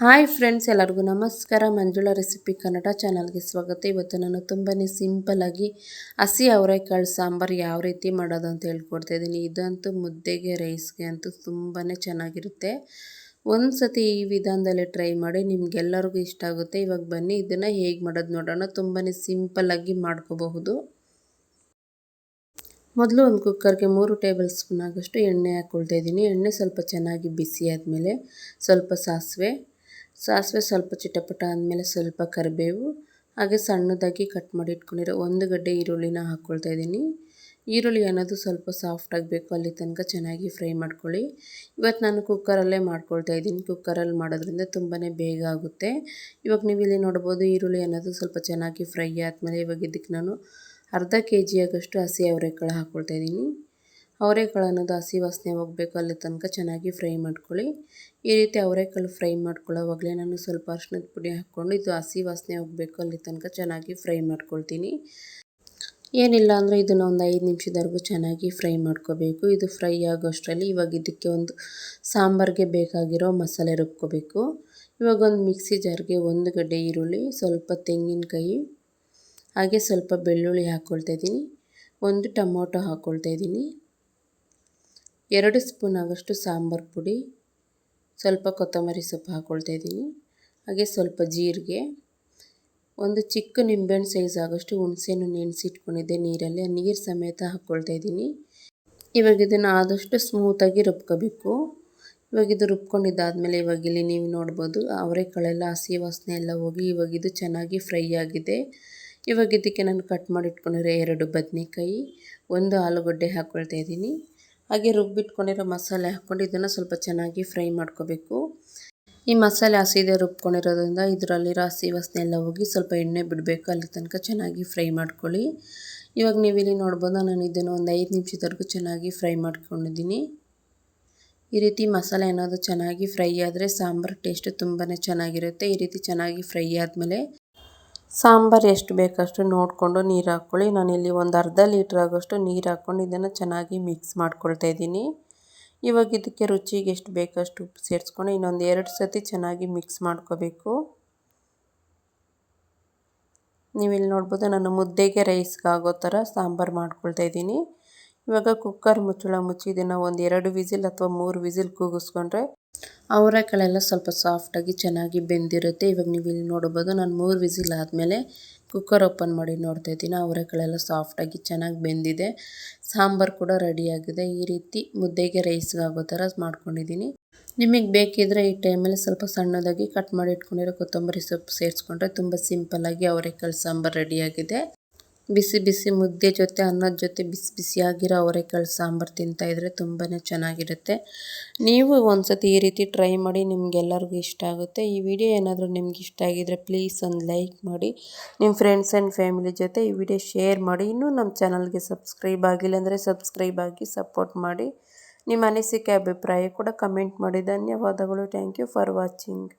Hi friends, ಎಲ್ಲರಿಗೂ ನಮಸ್ಕಾರ. Manjula recipe Kannada ಚಾನಲ್ಗೆ ಸ್ವಾಗತ. ಇವತ್ತು ನಾನು ತುಂಬಾ ಸಿಂಪಲಾಗಿ ಹಸಿ ಅವರೆಕಾಳು ಸಾಂಬಾರು ಯಾವ ರೀತಿ ಮಾಡೋದು ಅಂತ ಹೇಳ್ಕೊಡ್ತಾ ಇದ್ದೀನಿ. ಇದಂತೂ ಮುದ್ದೆಗೆ, ರೈಸ್ಗೆ ಅಂತೂ ತುಂಬಾ ಚೆನ್ನಾಗಿರುತ್ತೆ. ಒಂದು ಸತಿ ಈ ವಿಧಾನದಲ್ಲಿ ಟ್ರೈ ಮಾಡಿ ನಿಮ್ಗೆಲ್ಲರಿಗೂ ಇಷ್ಟ ಆಗುತ್ತೆ. ಇವಾಗ ಬನ್ನಿ, ಇದನ್ನು ಹೇಗೆ ಮಾಡೋದು ನೋಡೋಣ. ತುಂಬಾ ಸಿಂಪಲಾಗಿ ಮಾಡ್ಕೋಬಹುದು. ಮೊದಲು ಒಂದು ಕುಕ್ಕರ್ಗೆ ಮೂರು ಟೇಬಲ್ ಸ್ಪೂನ್ ಆಗೋಷ್ಟು ಎಣ್ಣೆ ಹಾಕ್ಕೊಳ್ತಾ ಇದ್ದೀನಿ. ಎಣ್ಣೆ ಸ್ವಲ್ಪ ಚೆನ್ನಾಗಿ ಬಿಸಿ ಆದಮೇಲೆ ಸ್ವಲ್ಪ ಸಾಸಿವೆ ಸಾಸಿವೆ ಸ್ವಲ್ಪ ಚಿಟಪಟ ಆದಮೇಲೆ ಸ್ವಲ್ಪ ಕರಿಬೇವು, ಹಾಗೆ ಸಣ್ಣದಾಗಿ ಕಟ್ ಮಾಡಿ ಇಟ್ಕೊಂಡಿರೋ ಒಂದು ಗಡ್ಡೆ ಈರುಳ್ಳಿನ ಹಾಕ್ಕೊಳ್ತಾ ಇದ್ದೀನಿ. ಈರುಳ್ಳಿ ಅನ್ನೋದು ಸ್ವಲ್ಪ ಸಾಫ್ಟ್ ಆಗಬೇಕು ಅಲ್ಲಿ ತನಕ ಚೆನ್ನಾಗಿ ಫ್ರೈ ಮಾಡ್ಕೊಳ್ಳಿ. ಇವತ್ತು ನಾನು ಕುಕ್ಕರಲ್ಲೇ ಮಾಡ್ಕೊಳ್ತಾ ಇದ್ದೀನಿ. ಕುಕ್ಕರಲ್ಲಿ ಮಾಡೋದ್ರಿಂದ ತುಂಬಾ ಬೇಗ ಆಗುತ್ತೆ. ಇವಾಗ ನೀವು ಇಲ್ಲಿ ನೋಡ್ಬೋದು, ಈರುಳ್ಳಿ ಅನ್ನೋದು ಸ್ವಲ್ಪ ಚೆನ್ನಾಗಿ ಫ್ರೈ ಆದಮೇಲೆ ಇವಾಗ ಇದಕ್ಕೆ ನಾನು ಅರ್ಧ ಕೆ ಜಿಯಾಗಷ್ಟು ಹಸಿ ಅವರೆಕಾಳು ಹಾಕ್ಕೊಳ್ತಾ ಇದ್ದೀನಿ. ಅವರೆಕಾಳು ದಾಸಿ ವಾಸನೆ ಹೋಗಬೇಕು ಅಲ್ಲಿ ತನಕ ಚೆನ್ನಾಗಿ ಫ್ರೈ ಮಾಡ್ಕೊಳ್ಳಿ. ಈ ರೀತಿ ಅವರೆಕಾಳು ಫ್ರೈ ಮಾಡ್ಕೊಳ್ಳೋವಾಗಲೇ ನಾನು ಸ್ವಲ್ಪ ಅರ್ಶಿನದ ಪುಡಿ ಹಾಕ್ಕೊಂಡು ಇದು ಹಸಿ ವಾಸನೆ ಹೋಗಬೇಕು ಅಲ್ಲಿ ತನಕ ಚೆನ್ನಾಗಿ ಫ್ರೈ ಮಾಡ್ಕೊಳ್ತೀನಿ. ಏನಿಲ್ಲ ಅಂದರೆ ಇದನ್ನು ಒಂದು ಐದು ನಿಮಿಷದವರೆಗೂ ಚೆನ್ನಾಗಿ ಫ್ರೈ ಮಾಡ್ಕೋಬೇಕು. ಇದು ಫ್ರೈ ಆಗೋಷ್ಟರಲ್ಲಿ ಇವಾಗ ಇದಕ್ಕೆ ಒಂದು ಸಾಂಬಾರಿಗೆ ಬೇಕಾಗಿರೋ ಮಸಾಲೆ ರುಬ್ಕೋಬೇಕು. ಇವಾಗ ಒಂದು ಮಿಕ್ಸಿ ಜಾರ್ಗೆ ಒಂದು ಗಡ್ಡೆ ಈರುಳ್ಳಿ, ಸ್ವಲ್ಪ ತೆಂಗಿನಕಾಯಿ, ಹಾಗೆ ಸ್ವಲ್ಪ ಬೆಳ್ಳುಳ್ಳಿ ಹಾಕ್ಕೊಳ್ತಾ ಇದ್ದೀನಿ. ಒಂದು ಟೊಮೊಟೊ ಹಾಕ್ಕೊಳ್ತಾ ಇದ್ದೀನಿ. ಎರಡು ಸ್ಪೂನ್ ಆಗೋಷ್ಟು ಸಾಂಬಾರು ಪುಡಿ. ಸ್ವಲ್ಪ ಕೊತ್ತಂಬರಿ ಸೊಪ್ಪು ಹಾಕ್ಕೊಳ್ತಾ ಇದ್ದೀನಿ. ಹಾಗೆ ಸ್ವಲ್ಪ ಜೀರಿಗೆ. ಒಂದು ಚಿಕ್ಕ ನಿಂಬೆಹಣ್ಣು ಸೈಜ್ ಆಗೋಷ್ಟು ಹುಣಸೆಹಣ್ಣು ನೆನೆಸಿಟ್ಕೊಂಡಿದ್ದೆ ನೀರಲ್ಲಿ. ಆ ನೀರು ಸಮೇತ ಹಾಕ್ಕೊಳ್ತಾ ಇದ್ದೀನಿ. ಇವಾಗ ಇದನ್ನು ಆದಷ್ಟು ಸ್ಮೂತಾಗಿ ರುಬ್ಕೋಬೇಕು. ಇವಾಗ ಇದು ರುಬ್ಕೊಂಡಿದ್ದಾದಮೇಲೆ ಇವಾಗ ಇಲ್ಲಿ ನೀವು ನೋಡ್ಬೋದು, ಅವರೆಕಾಳೆಲ್ಲ ಹಸಿ ವಾಸನೆ ಎಲ್ಲ ಹೋಗಿ ಇವಾಗ ಇದು ಚೆನ್ನಾಗಿ ಫ್ರೈ ಆಗಿದೆ. ಇವಾಗ ಇದಕ್ಕೆ ನಾನು ಕಟ್ ಮಾಡಿಟ್ಕೊಂಡಿರೋ ಎರಡು ಬದನೆಕಾಯಿ, ಒಂದು ಆಲೂಗಡ್ಡೆ ಹಾಕ್ಕೊಳ್ತಾ ಇದ್ದೀನಿ. ಹಾಗೆ ರುಬ್ಬಿಟ್ಕೊಂಡಿರೋ ಮಸಾಲೆ ಹಾಕ್ಕೊಂಡು ಇದನ್ನು ಸ್ವಲ್ಪ ಚೆನ್ನಾಗಿ ಫ್ರೈ ಮಾಡ್ಕೋಬೇಕು. ಈ ಮಸಾಲೆ ಹಸಿದೆ ರುಬ್ಕೊಂಡಿರೋದ್ರಿಂದ ಇದರಲ್ಲಿರೋ ಹಸಿ ವಾಸನೆ ಎಲ್ಲ ಹೋಗಿ ಸ್ವಲ್ಪ ಎಣ್ಣೆ ಬಿಡಬೇಕು. ಅಲ್ಲಿ ತನಕ ಚೆನ್ನಾಗಿ ಫ್ರೈ ಮಾಡ್ಕೊಳ್ಳಿ. ಇವಾಗ ನೀವು ಇಲ್ಲಿ ನೋಡ್ಬೋದು, ನಾನು ಇದನ್ನು ಒಂದು ಐದು ನಿಮಿಷದವರೆಗೂ ಚೆನ್ನಾಗಿ ಫ್ರೈ ಮಾಡ್ಕೊಂಡಿದ್ದೀನಿ. ಈ ರೀತಿ ಮಸಾಲೆ ಏನಾದರೂ ಚೆನ್ನಾಗಿ ಫ್ರೈ ಆದರೆ ಸಾಂಬಾರು ಟೇಸ್ಟ್ ತುಂಬಾ ಚೆನ್ನಾಗಿರುತ್ತೆ. ಈ ರೀತಿ ಚೆನ್ನಾಗಿ ಫ್ರೈ ಆದಮೇಲೆ ಸಾಂಬಾರು ಎಷ್ಟು ಬೇಕಷ್ಟು ನೋಡಿಕೊಂಡು ನೀರು ಹಾಕ್ಕೊಳ್ಳಿ. ನಾನಿಲ್ಲಿ ಒಂದು ಅರ್ಧ ಲೀಟ್ರ್ ಆಗೋಷ್ಟು ನೀರು ಹಾಕ್ಕೊಂಡು ಇದನ್ನು ಚೆನ್ನಾಗಿ ಮಿಕ್ಸ್ ಮಾಡ್ಕೊಳ್ತಾ ಇದ್ದೀನಿ. ಇವಾಗ ಇದಕ್ಕೆ ರುಚಿಗೆ ಎಷ್ಟು ಬೇಕಷ್ಟು ಉಪ್ಪು ಸೇರಿಸ್ಕೊಂಡು ಇನ್ನೊಂದು ಎರಡು ಸತಿ ಚೆನ್ನಾಗಿ ಮಿಕ್ಸ್ ಮಾಡ್ಕೋಬೇಕು. ನೀವಿಲ್ಲಿ ನೋಡ್ಬೋದು ನಾನು ಮುದ್ದೆಗೆ ರೈಸ್ಗೆ ಆಗೋ ಥರ ಸಾಂಬಾರು ಮಾಡ್ಕೊಳ್ತಾ ಇದ್ದೀನಿ. ಇವಾಗ ಕುಕ್ಕರ್ ಮುಚ್ಚಳ ಮುಚ್ಚಿ ಇದನ್ನು ಒಂದು ಎರಡು ವಿಸಿಲ್ ಅಥವಾ ಮೂರು ವಿಸಿಲ್ ಕೂಗಿಸ್ಕೊಂಡ್ರೆ ಅವರೆಕಾಳೆಲ್ಲ ಸ್ವಲ್ಪ ಸಾಫ್ಟಾಗಿ ಚೆನ್ನಾಗಿ ಬೆಂದಿರುತ್ತೆ. ಇವಾಗ ನೀವು ಇಲ್ಲಿ ನೋಡ್ಬೋದು ನಾನು ಮೂರು ವಿಸಿಲ್ ಆದಮೇಲೆ ಕುಕ್ಕರ್ ಓಪನ್ ಮಾಡಿ ನೋಡ್ತಾ ಇದ್ದೀನಿ. ಅವರೆಕಾಳೆಲ್ಲ ಸಾಫ್ಟಾಗಿ ಚೆನ್ನಾಗಿ ಬೆಂದಿದೆ. ಸಾಂಬಾರು ಕೂಡ ರೆಡಿಯಾಗಿದೆ ಈ ರೀತಿ ಮುದ್ದೆಗೆ ರೈಸ್ಗೆ ಆಗೋ ಥರ ಮಾಡ್ಕೊಂಡಿದ್ದೀನಿ. ನಿಮಗೆ ಬೇಕಿದ್ದರೆ ಈ ಟೈಮಲ್ಲಿ ಸ್ವಲ್ಪ ಸಣ್ಣದಾಗಿ ಕಟ್ ಮಾಡಿ ಇಟ್ಕೊಂಡಿರೋ ಕೊತ್ತಂಬರಿ ಸೊಪ್ಪು ಸೇರಿಸ್ಕೊಂಡ್ರೆ ತುಂಬ ಸಿಂಪಲ್ಲಾಗಿ ಅವರೆಕಾಳು ಸಾಂಬಾರು ರೆಡಿಯಾಗಿದೆ ಬಿಸಿ ಬಿಸಿ ಮುದ್ದೆ ಜೊತೆ, ಅನ್ನದ ಜೊತೆ ಬಿಸಿ ಬಿಸಿಯಾಗಿರೋ ಅವರೆಕಾಳು ಸಾಂಬಾರು ತಿಂತಾಯಿದ್ರೆ ತುಂಬಾ ಚೆನ್ನಾಗಿರುತ್ತೆ. ನೀವು ಒಂದು ಸತಿ ಈ ರೀತಿ ಟ್ರೈ ಮಾಡಿ ನಿಮಗೆಲ್ಲರಿಗೂ ಇಷ್ಟ ಆಗುತ್ತೆ. ಈ ವಿಡಿಯೋ ಏನಾದರೂ ನಿಮ್ಗೆ ಇಷ್ಟ ಆಗಿದ್ರೆ ಪ್ಲೀಸ್ ಒಂದು ಲೈಕ್ ಮಾಡಿ, ನಿಮ್ಮ ಫ್ರೆಂಡ್ಸ್ ಆ್ಯಂಡ್ ಫ್ಯಾಮಿಲಿ ಜೊತೆ ಈ ವಿಡಿಯೋ ಶೇರ್ ಮಾಡಿ. ಇನ್ನೂ ನಮ್ಮ ಚಾನಲ್ಗೆ ಸಬ್ಸ್ಕ್ರೈಬ್ ಆಗಿಲ್ಲ ಅಂದರೆ ಸಬ್ಸ್ಕ್ರೈಬ್ ಆಗಿ ಸಪೋರ್ಟ್ ಮಾಡಿ. ನಿಮ್ಮ ಅನಿಸಿಕೆ, ಅಭಿಪ್ರಾಯ ಕೂಡ ಕಮೆಂಟ್ ಮಾಡಿ. ಧನ್ಯವಾದಗಳು. Thank you for watching.